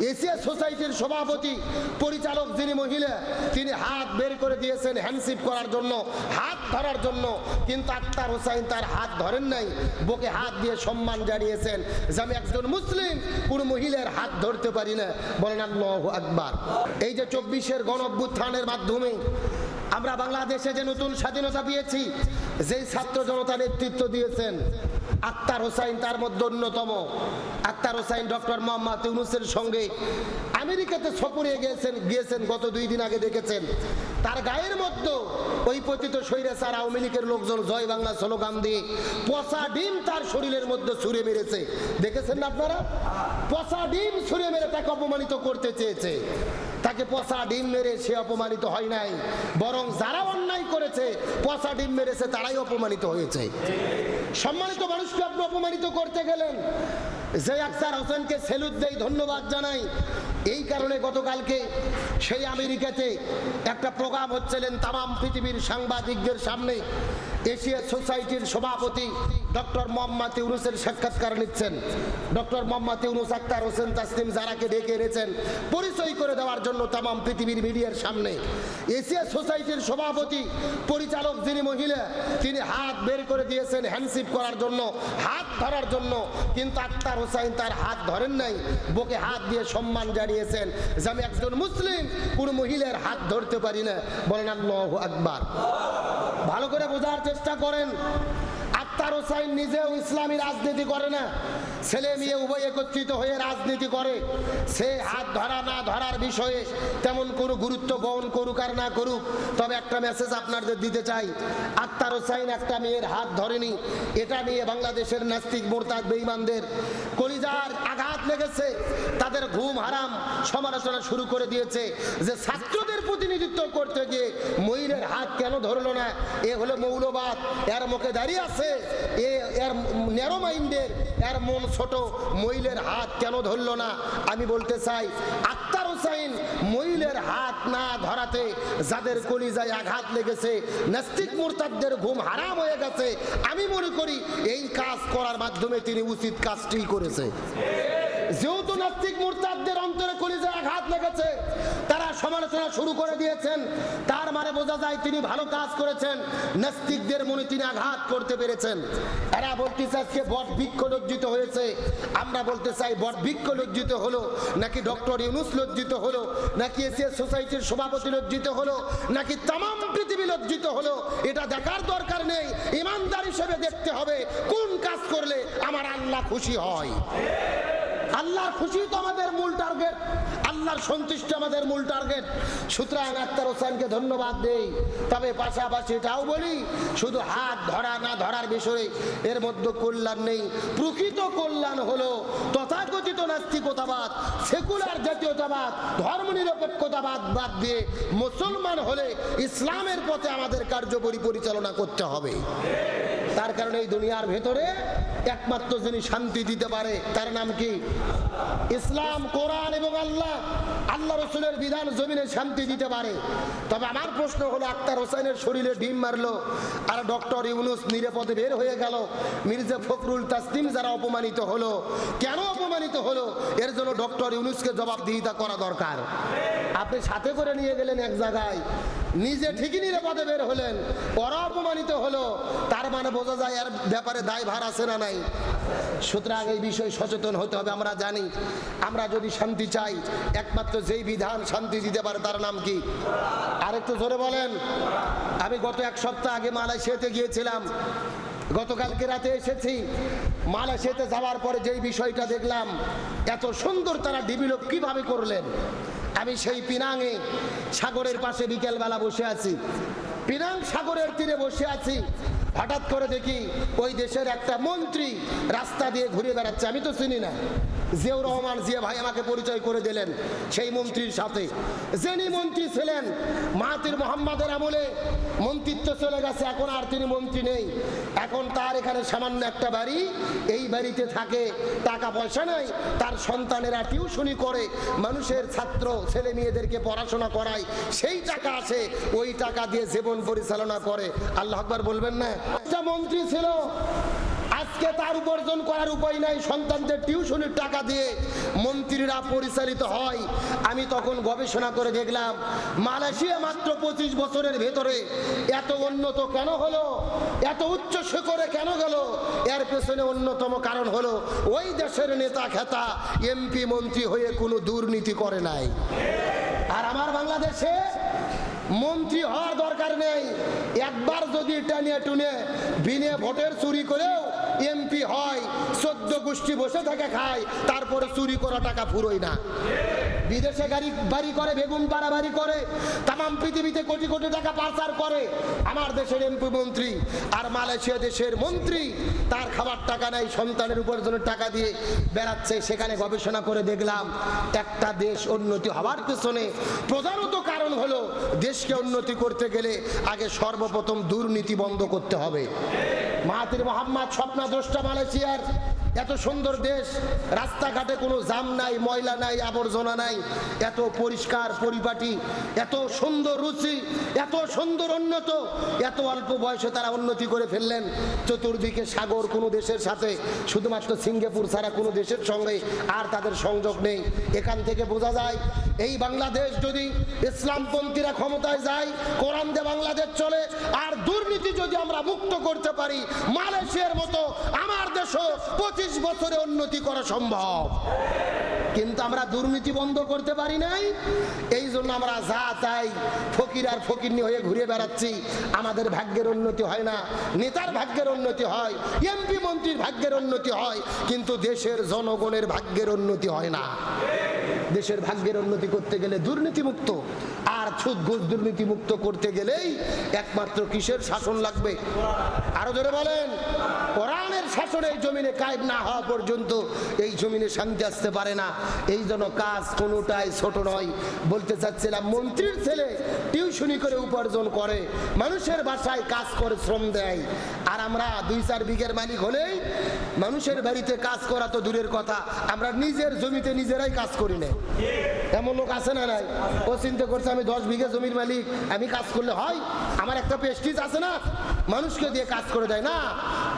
Asia সোসাইটির সভাপতি, পরিচালক যিনি মহিলা, তিনি হাত বের করে দিয়েছেন হ্যান্ডশিপ করার জন্য, হাত ধরার জন্য। কিন্তু আক্তার হোসাইন তার হাত ধরেন নাই বুকে হাত দিয়ে সম্মান জানিয়েছেন যে আমি একজন মুসলিম, কোন মহিলার হাত ধরতে পারি না। বলেন আল্লাহ আকবার। এই যে চব্বিশের গণ মাধ্যমে আমরা বাংলাদেশে যে নতুন স্বাধীনতা পেয়েছি, যেই ছাত্র জনতা নেতৃত্ব দিয়েছেন, আক্তার হোসাইন তার মধ্যে অন্যতম। আক্তার হোসাইন ডক্টর মোহাম্মদ ইউনুসের সঙ্গে আমেরিকাতে সফরে গিয়েছেন গিয়েছেন গত দুই দিন আগে দেখেছেন। তার গায়ের মধ্যে ওই পতিত স্বৈরাচার আওয়ামী লীগের লোকজন জয় বাংলা স্লোগান দিয়ে পচা ডিম তার শরীরের মধ্যে ছুঁড়ে মেরেছে। দেখেছেন না আপনারা? পচা ডিম ছুঁড়ে মেরে তাকে অপমানিত করতে চেয়েছে। তাকে পচা ডিম মেরে সে অপমানিত হয় নাই। বরং যারা অন্যায় করেছে, পচা ডিম মেরেছে তারাই অপমানিত হয়েছে। সম্মানিত মানুষকে আপনি অপমানিত করতে গেলেন। যে আক্তার হোসেনকে সেলুট দেই, ধন্যবাদ জানাই। এই কারণে গতকালকে সেই আমেরিকাতে একটা প্রোগ্রাম হচ্ছিলেন তামাম পৃথিবীর সাংবাদিকদের সামনে। এশিয়া সোসাইটির সভাপতি ডক্টর মোহাম্মদ ইউনুসের সাক্ষাৎকার নিচ্ছেন। ডক্টর মোহাম্মদ ইউনুস, আক্তার হোসেন তাসলিম জারাকে ডেকে এনেছেন পরিচয় করে দেওয়ার জন্য তামাম পৃথিবীর মিডিয়ার সামনে। এশিয়া সোসাইটির সভাপতি, পরিচালক যিনি মহিলা, তিনি হাত বের করে দিয়েছেন হ্যান্ডশিপ করার জন্য, হাত ধরার জন্য। কিন্তু আক্তার হোসাইন তার হাত ধরেন নাই বুকে হাত দিয়ে সম্মান জানিয়েছেন যে আমি একজন মুসলিম, কোন মহিলার হাত ধরতে পারি না। বলেন আল্লাহ আকবার। ভালো করে বোঝার করেন। আক্তার হোসাইন নিজেও ইসলামী রাজনীতি করে না। ছেলে মেয়ে উভয় একত্রিত হয়ে রাজনীতি করে। সে হাত ধরা না ধরার বিষয়ে তেমন কোনো গুরুত্ব বহন করুক আর না করুক, তবে একটা মেসেজ আপনাদের দিতে চাই। আক্তার হোসাইন একটা মেয়ের হাত ধরেনি। এটা নিয়ে বাংলাদেশের নাস্তিক মোরতাদ বেঈমানদের কলিজার আঘাত লেগেছে। তাদের ঘুম হারাম সমালোচনা শুরু করে দিয়েছে যে ছাত্রদের প্রতিনিধিত্ব করতে গিয়ে মহিলের হাত কেন ধরলো না? এ হলো মৌলবাদ। এর মুখে দাঁড়িয়ে আছে। এ, এর ন্যারো মাইন্ডের এর মন ছোট মহিলের হাত কেন ধরলো না? আমি বলতে চাই, আক্তার হোসাইন মহিলের হাত না ধরাতে যাদের কলিজায় আঘাত লেগেছে, নাস্তিক মুরতাদদের ঘুম হারাম হয়ে গেছে, আমি মনে করি এই কাজ করার মাধ্যমে তিনি উচিত কাজটি করেছে। যেহেতু নাস্তিক মুরতাদদের অন্তরে কলিজায় আঘাত লেগেছে সমালোচনা শুরু করে দিয়েছেন। তার মানে বোঝা যায় তিনি ভালো কাজ করেছেন। নাস্তিকদের মনে তিনি আঘাত করতে পেরেছেন। এরা বলতেছে আজকে বট বৃক্ষ লজ্জিত হয়েছে। আমরা বলতে চাই বট বৃক্ষ লজ্জিত হলো, নাকি ডক্টর ইউনুস লজ্জিত হলো, নাকি এশিয়া সোসাইটির সভাপতি লজ্জিত হলো, নাকি তামাম পৃথিবী লজ্জিত হলো, এটা দেখার দরকার নেই। ইমানদার হিসেবে দেখতে হবে, কোন কাজ করলে আমার আল্লাহ খুশি হয়। আল্লাহর খুশি তো আমাদের মূল টার্গেট আল্লাহর সন্তুষ্টি আমাদের মূল টার্গেট সুতরাং আক্তার হোসেনকে ধন্যবাদ দেই। তবে পাশাপাশি এটাও বলি, শুধু হাত ধরা না ধরার বিষয়ে এর মধ্যে কল্যাণ নেই। প্রকৃত কল্যাণ হলো তথাকথিত নাস্তিকতাবাদ, সেকুলার জাতীয়তাবাদ, ধর্মনিরপেক্ষতাবাদ বাদ দিয়ে মুসলমান হলে ইসলামের পথে আমাদের কার্যকরী পরিচালনা করতে হবে। তার কারণে এই দুনিয়ার ভেতরে একমাত্র যিনি শান্তি দিতে পারে, তার নাম কি? ইসলাম, কোরআন এবং আল্লাহ। আল্লাহ রসুলের বিধান জমিনে শান্তি দিতে পারে। তবে আমার প্রশ্ন হলো, আক্তার হোসেনের শরীরে ডিম মারলো আর ডক্টর ইউনুস নিরাপদে বের হয়ে গেল, মির্জা ফখরুল তাসলিম যারা অপমানিত হলো, কেন অপমানিত হলো? এর জন্য ডক্টর ইউনুসকে জবাবদিহিতা করা দরকার। আপনি সাথে করে নিয়ে গেলেন এক জায়গায়। নিজে ঠিকই নিরাপদে বের হলেন। ওরা অপমানিত হলো। তার মানে বোঝা যায় এর ব্যাপারে দায় ভার আছে না নাই। সুতরাং এই বিষয়ে সচেতন হতে হবে, আমরা জানি। আমরা যদি শান্তি চাই, একমাত্র যেই বিধান শান্তি দিতে পারে তার নাম কি? আরেকটু জোরে বলেন। আমি গত এক সপ্তাহ আগে মালয়েশিয়াতে গিয়েছিলাম। গতকালকে রাতে এসেছি। মালয়েশিয়াতে যাওয়ার পরে যেই বিষয়টা দেখলাম, এত সুন্দর তারা ডেভেলপ কীভাবে করলেন? আমি সেই পিনাঙে সাগরের পাশে বিকেলবেলা বসে আছি। পিনাং সাগরের তীরে বসে আছি। হঠাৎ করে দেখি ওই দেশের একটা মন্ত্রী রাস্তা দিয়ে ঘুরে বেড়াচ্ছে। আমি তো চিনি না। জিয়াউর রহমান জিয়া ভাই আমাকে পরিচয় করে দিলেন সেই মন্ত্রীর সাথে। যিনি মন্ত্রী ছিলেন মাহাতির মোহাম্মদের আমলে মন্ত্রিত্ব চলে গেছে, এখন আর তিনি মন্ত্রী নেই। এখন তার এখানে সামান্য একটা বাড়ি, এই বাড়িতে থাকে, টাকা পয়সা নাই, তার সন্তানেরা টিউশনি করে, মানুষের ছাত্র, ছেলে মেয়েদেরকে পড়াশোনা করায়, সেই টাকা আছে, ওই টাকা দিয়ে জীবন পরিচালনা করে। আল্লাহ আকবার বলবেন না? একটা মন্ত্রী ছিল আজকে তার উপার্জন করার উপায় নাই। সন্তানদের টিউশনের টাকা দিয়ে মন্ত্রীরা পরিচালিত হয়। আমি তখন গবেষণা করে দেখলাম, মালয়েশিয়া মাত্র পঁচিশ বছরের ভেতরে এত উন্নত কেন হলো? এত উচ্চ শিখরে কেন গেল? এর পেছনে অন্যতম কারণ হলো, ওই দেশের নেতা খেতা এমপি মন্ত্রী হয়ে কোনো দুর্নীতি করে নাই। আর আমার বাংলাদেশে মন্ত্রী হওয়ার দরকার নেই। একবার যদি টানিয়ে টুনে বিনে ভোটের চুরি করেও এমপি হয়, চোদ্দ গোষ্ঠী বসে থাকে খায়, তারপরে চুরি করা টাকা ফুরোয় না। বিদেশে গাড়ি বাড়ি করে, বেগুন পাড়া বাড়ি করে, তামাম পৃথিবীতে কোটি কোটি টাকা পাচার করে। আমার দেশের এমপি মন্ত্রী আর মালয়েশিয়া দেশের মন্ত্রী, তার খাবার টাকা নেই, সন্তানের উপার্জনের টাকা দিয়ে বেড়াচ্ছে। সেখানে গবেষণা করে দেখলাম, একটা দেশ উন্নতি হওয়ার পেছনে প্রধানত কারণ হলো, দেশকে উন্নতি করতে গেলে আগে সর্বপ্রথম দুর্নীতি বন্ধ করতে হবে। মাহাতির মোহাম্মদ স্বপ্নাদ্রষ্টা মালয়েশিয়ার। এত সুন্দর দেশ, রাস্তাঘাটে কোনো জাম নাই, ময়লা নাই, আবর্জনা নাই, এত পরিষ্কার পরিপাটি, এত সুন্দর রুচি, এত সুন্দর উন্নত, এত অল্প বয়সে তারা উন্নতি করে ফেললেন। চতুর্দিকে সাগর কোনো দেশের সাথে, শুধুমাত্র সিঙ্গাপুর ছাড়া কোনো দেশের সঙ্গে আর তাদের সংযোগ নেই। এখান থেকে বোঝা যায় এই বাংলাদেশ যদি ইসলামপন্থীরা ক্ষমতায় যায়, কোরআন দিয়ে বাংলাদেশ চলে, আর দুর্নীতি যদি আমরা মুক্ত করতে পারি, মালয়েশিয়ার মতো আমার দেশও পঁচিশ বছরে উন্নতি করা সম্ভব। কিন্তু আমরা দুর্নীতি বন্ধ করতে পারি নাই, এই জন্য আমরা যা চাই, ফকির আর ফকিরনি হয়ে ঘুরে বেড়াচ্ছি। আমাদের ভাগ্যের উন্নতি হয় না, নেতার ভাগ্যের উন্নতি হয়, এমপি মন্ত্রীর ভাগ্যের উন্নতি হয়, কিন্তু দেশের জনগণের ভাগ্যের উন্নতি হয় না। দেশের ভাগ্যের উন্নতি করতে গেলে দুর্নীতিমুক্ত। আর সুদ ঘুষ দুর্নীতি মুক্ত করতে গেলেই একমাত্র কিসের শাসন লাগবে? আরও ধরে বলেন, কোরআনের শাসন এই জমিনে কায়েম না হওয়া পর্যন্ত এই জমিনে শান্তি আসতে পারে না। এই জন্য কাজ কোনোটাই ছোট নয়। বলতে চাচ্ছিলাম, মন্ত্রীর ছেলে টিউশনি করে উপার্জন করে, মানুষের বাসায় কাজ করে শ্রম দেয়। আর আমরা দুই চার বিঘের মালিক হলেই মানুষের বাড়িতে কাজ করা তো দূরের কথা। আমরা নিজের জমিতে নিজেরাই কাজ করি না। এমন লোক আছে না নাই? ও চিন্তা করছে, আমি দশ বিঘে জমির মালিক, আমি কাজ করলে হয়? আমার একটা পেস্টিজ আছে না? মানুষকে দিয়ে কাজ করে দেয়। না,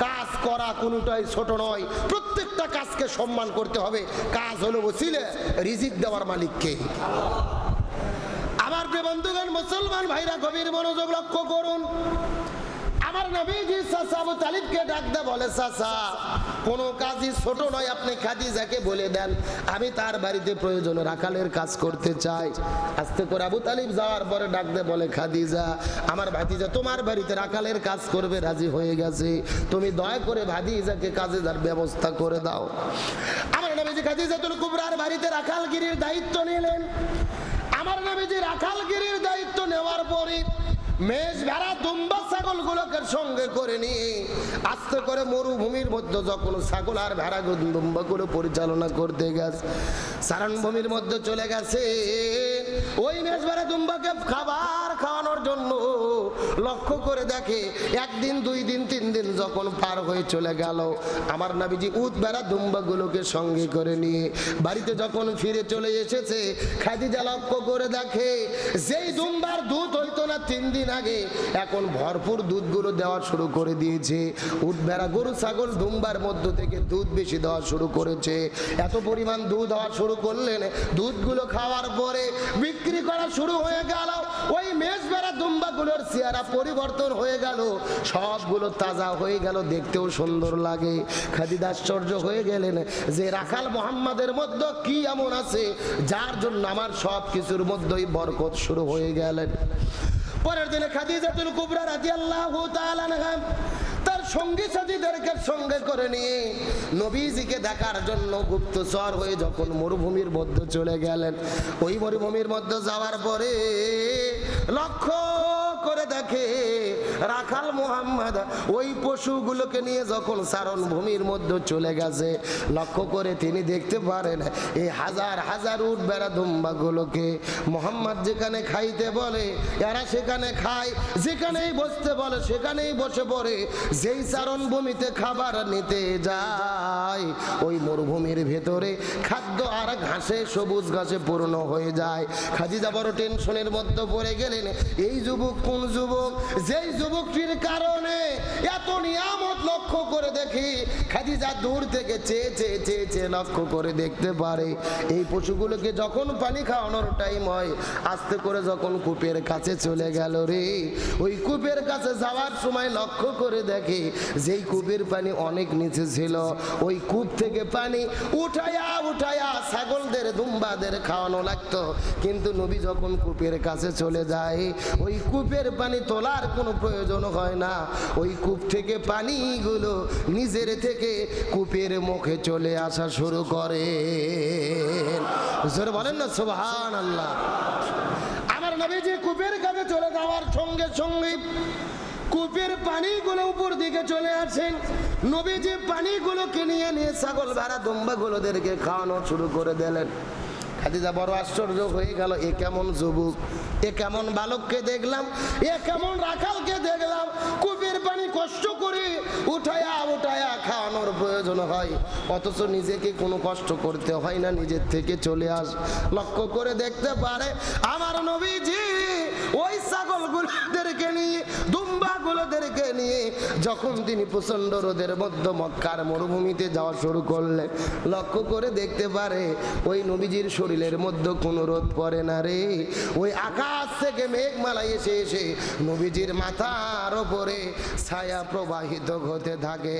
কাজ করা কোনোটাই ছোট নয়। প্রত্যেকটা কাজকে সম্মান করতে হবে। কাজ হলো বসিলে রিজিক দেওয়ার মালিককে। আমার প্রিয় বন্ধুগণ, মুসলমান ভাইরা গভীর মনোযোগ লক্ষ্য করুন। আমার নবীজি চাচা আবু তালিবকে ডাক দে বলে চাচা কোনো কাজই ছোট নয়। আপনি খাদিজাকে বলে দেন, আমি তার বাড়িতে প্রয়োজনে রাখালের কাজ করতে চাই। আস্তে করে আবু তালিব যাওয়ার পরে ডাক দে বলে, খাদিজা, আমার ভাতিজা তোমার বাড়িতে রাখালের কাজ করবে, রাজি হয়ে গেছে। তুমি দয়া করে ভাতিজাকে কাজে যার ব্যবস্থা করে দাও। আমার নবীজি খাদিজাতুল কুবরার বাড়িতে রাখালগিরির দায়িত্ব নিলেন। আমার নবীজি রাখালগিরির দায়িত্ব নেওয়ার পরে মেষ ভেড়া দুম্বা ছাগল গুলোকে সঙ্গে করে নিয়ে আস্তে করে মরুভূমির মধ্যে যখন ছাগল আর ভেড়া দুম্বা করে পরিচালনা করতে গেছে, সারণভূমির মধ্যে চলে গেছে। ওই মেষ ভেড়া দুম্বাকে খাবার খাওয়ানোর জন্য লক্ষ্য করে দেখে একদিন, দুই দিন, তিন দিন যখন পার হয়ে চলে গেল, আমার নাবিজি উত বেড়া দুম্বাগুলোকে সঙ্গে করে নিয়ে বাড়িতে যখন ফিরে চলে এসেছে, খাদিজা লক্ষ্য করে দেখে, যেই দুম্বার দুধ তিন দিন আগে এখন ভরপুর দুধগুলো দেওয়া শুরু করে দিয়েছে। উট গরু, ছাগল দুম্বার মধ্য থেকে দুধ বেশি দেওয়া শুরু করেছে। এত পরিমাণ দুধ দেওয়া শুরু করলেন, দুধগুলো খাওয়ার পরে বিক্রি করা শুরু হয়ে গেল। ওই মেষ বেড়া দুম্বাগুলোর চেহারা পরিবর্তন হয়ে গেল। সবগুলো তাজা হয়ে গেল, দেখতেও সুন্দর লাগে। খাদিদ আশ্চর্য হয়ে গেলেন যে রাখাল মোহাম্মদের মধ্যে কি এমন আছে, যার জন্য আমার সব কিছুর মধ্যেই বরকত শুরু হয়ে গেলেন। পরের দিনে খাদিজাতুল কুবরা রাদিয়াল্লাহু তাআলা তার সঙ্গী সাথীদেরকে সঙ্গে করে নিয়ে নবীজিকে দেখার জন্য গুপ্তচর হয়ে যখন মরুভূমির মধ্যে চলে গেলেন। ওই মরুভূমির মধ্যে যাওয়ার পরে লক্ষ্য করে দেখে রাখাল মোহাম্মদ, ওই পশুগুলোকে নিয়ে যখন সারণ ভূমির মধ্যে চলে গেছে, লক্ষ্য করে তিনি দেখতে পারেন, এই হাজার হাজার উঠ বেড়া দুম্বাগুলোকে মোহাম্মদ যেখানে খাইতে বলে, এরা সেখানে খায়, যেখানেই বসতে বলে, সেখানেই বসে পড়ে, যেই চারণ ভূমিতে খাবার নিতে যায়, ওই মরুভূমির ভেতরে খাদ্য আর ঘাসে, সবুজ ঘাসে পূর্ণ হয়ে যায়। খাদিজা বড় টেনশনের মধ্যে পড়ে গেলেন, এই যুবক কোন যুবক? যেই যুবকটির কারণে এত নিয়ামত লক্ষ্য করে দেখি খাদিজা দূর থেকে চেয়ে চেয়ে চেয়ে চেয়ে লক্ষ্য করে দেখতে পারে। এই পশুগুলোকে যখন পানি খাওয়ানোর টাইম হয়, আস্তে করে যখন কূপের কাছে চলে গেল রে, ওই কূপের কাছে যাওয়ার সময় লক্ষ্য করে দেখে যেই কূপের পানি অনেক নিচে ছিল, ওই কূপ থেকে পানি উঠায়া উঠায়া ছাগলদের, দুম্বাদের খাওয়ানো লাগতো। কিন্তু নবী যখন কূপের কাছে চলে যায়, ওই কূপের পানি তোলার কোনো প্রয়োজন হয় না। ওই কূপ থেকে পানিগুলো নিজের থেকে কূপের মুখে চলে আসা শুরু করে। বলেন না সুবহান আল্লাহ আমার নবীজি কূপের কাছে চলে যাওয়ার সঙ্গে সঙ্গে কূপের পানিগুলো উপর দিকে চলে আসেন নবীজি পানিগুলোকে নিয়ে নিয়ে ছাগল ভেড়া দুম্বাগুলোদেরকে খাওয়ানো শুরু করে দিলেন। খাদিজা বড় আশ্চর্য হয়ে গেল, এ কেমন যুবক? এ কেমন বালককে দেখলাম? এ কেমন রাখালকে দেখলাম? কূপের পানি কষ্ট করে উঠায়া উঠায়া খাওয়ানোর প্রয়োজন হয়। অথচ নিজেকে কোনো কষ্ট করতে হয় না, নিজের থেকে চলে আস। লক্ষ্য করে দেখতে পারে, আমার নবীজি ওই ছাগলগুলোদেরকে নিয়ে দুম্বাগুলোদেরকে নিয়ে যখন তিনি প্রচণ্ড রোদের মধ্যে মক্কার মরুভূমিতে যাওয়া শুরু করলে লক্ষ্য করে দেখতে পারে ওই নবীজির শরীরের মধ্যে কোনো রোদ পড়ে না রে। ওই আকাশ থেকে মেঘমালাই এসে এসে নবীজির মাথার ওপরে ছায়া প্রবাহিত হতে থাকে।